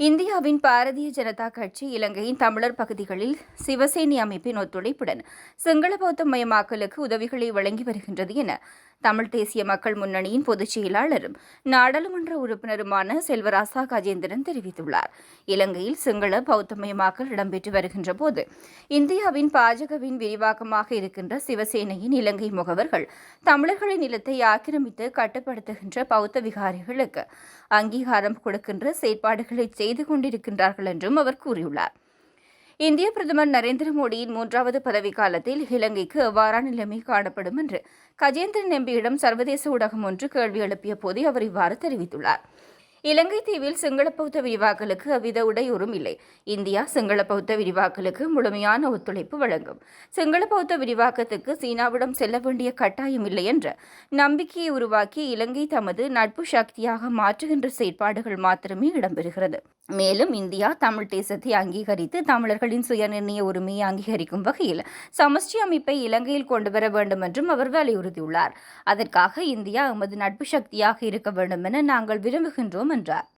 இந்தியாவின் பாரதிய ஜனதா கட்சி இலங்கையின் தமிழர் பகுதிகளில் சிவசேனை அமைப்பின் ஒத்துழைப்புடன் சிங்கள பௌத்த மயமாக்கலுக்கு உதவிகளை வழங்கி வருகின்றது என தமிழ் தேசிய மக்கள் முன்னணியின் பொதுச் செயலாளரும் நாடாளுமன்ற உறுப்பினருமான செல்வராசா கஜேந்திரன் தெரிவித்துள்ளார். இலங்கையில் சிங்கள பௌத்தமயமாக்கல் இடம்பெற்று வருகின்ற போது இந்தியாவின் பாஜகவின் விரிவாக்கமாக இருக்கின்ற சிவசேனையின் இலங்கை முகவர்கள் தமிழர்களின் நிலத்தை ஆக்கிரமித்து கட்டுப்படுத்துகின்ற பௌத்த விகாரிகளுக்கு அங்கீகாரம் கொடுக்கின்ற செயற்பாடுகளை செய்து கொண்டிருக்கின்றார்கள் என்றும் அவர் கூறியுள்ளார். இந்திய பிரதமர் நரேந்திர மோடியின் மூன்றாவது பதவிக்காலத்தில் இலங்கைக்கு அவ்வாறான நிலைமை காணப்படும் என்று கஜேந்திரன் எம்பியிடம் சர்வதேச ஊடகம் ஒன்று கேள்வி எழுப்பிய போதே அவர் இவ்வாறு தெரிவித்துள்ளார். இலங்கை தீவில் சிங்கள பௌத்த விரிவாக்கலுக்கு அவ்வித உடையூறும் இல்லை. இந்தியா சிங்கள பௌத்த விரிவாக்கலுக்கு முழுமையான ஒத்துழைப்பு வழங்கும். சிங்கள பௌத்த விரிவாக்கத்துக்கு சீனாவிடம் செல்ல வேண்டிய கட்டாயம் இல்லை என்ற நம்பிக்கையை உருவாக்கி இலங்கை தமது நட்பு சக்தியாக மாற்றுகின்ற செயற்பாடுகள் மாத்திரமே இடம்பெறுகிறது. மேலும் இந்தியா தமிழ் தேசத்தை அங்கீகரித்து தமிழர்களின் சுயநிர்ணய உரிமையை அங்கீகரிக்கும் வகையில் சமஷ்டி அமைப்பை இலங்கையில் கொண்டுவர வேண்டும் என்றும் அவர் வலியுறுத்தியுள்ளார். அதற்காக இந்தியா எமது நட்பு சக்தியாக இருக்க வேண்டும் என நாங்கள் விரும்புகின்றோம் என்றார்